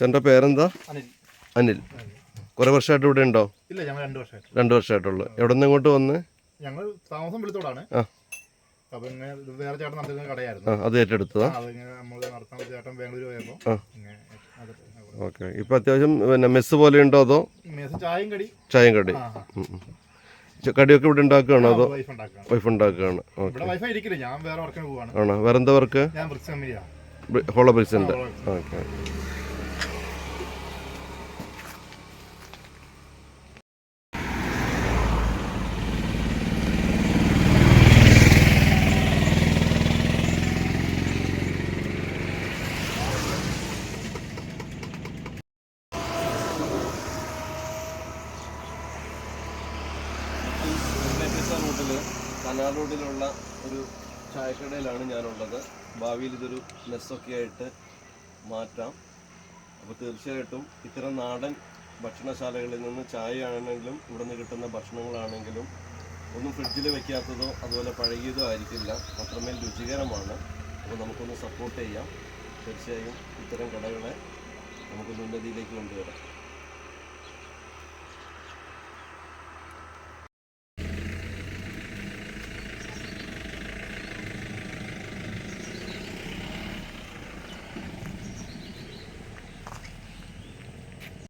ചേട്ടന്റെ പേരെന്താ? അനിൽ. കുറെ വർഷമായിട്ട് ഇവിടെ ഉണ്ടോ? ഇല്ല ഞങ്ങൾ രണ്ട് വർഷമായിട്ട്. രണ്ട് വർഷമായിട്ടുള്ളൂ. എവിടെ നിന്ന് ഇങ്ങോട്ട് വന്ന്? ഞങ്ങൾ താമസം വെളുത്തോടാണ് ആ. അപ്പൊ ഇങ്ങനെ വേറെ ചേട്ടൻ നടത്തുന്ന ആ കടയായിരുന്നു. അത് ഏറ്റെടുത്തതാ? നമ്മൾ നടത്താൻ ചേട്ടൻ ബാംഗ്ലൂർ പോയപ്പോ ഓക്കെ. ഇപ്പൊ അത്യാവശ്യം പിന്നെ മെസ്സ് പോലെ ഉണ്ടോ അതോ? മെസ്സ് ചായയും കടി. ചായയും കടി. കടിയൊക്കെ ഇവിടെ ഉണ്ടാക്കുകയാണോ അതോ? വൈഫ് ഉണ്ടാക്കുകയാണ്. ഓക്കെ. ആണോ? വേറെന്താ വർക്ക് ഉണ്ട് ഹോളോ ബ്രിക്സിന്റെ ഓക്കെ. കനാൽ റോഡിലുള്ള ഒരു ചായക്കടയിലാണ് ഞാനുള്ളത്. ഭാവിയിൽ ഇതൊരു മെസ്സൊക്കെ ആയിട്ട് മാറ്റാം. അപ്പോൾ തീർച്ചയായിട്ടും ഇത്തരം നാടൻ ഭക്ഷണശാലകളിൽ നിന്ന് ചായയാണെങ്കിലും ഇവിടെ നിന്ന് കിട്ടുന്ന ഭക്ഷണങ്ങളാണെങ്കിലും ഒന്നും ഫ്രിഡ്ജിൽ വെക്കാത്തതോ അതുപോലെ പഴകിയതോ ആയിരിക്കില്ല. അത്രമേൽ രുചികരമാണ്. അപ്പോൾ നമുക്കൊന്ന് സപ്പോർട്ട് ചെയ്യാം. തീർച്ചയായും ഇത്തരം കടകളെ നമുക്കൊന്ന് ഉന്നതിയിലേക്ക് കൊണ്ടുവരാം.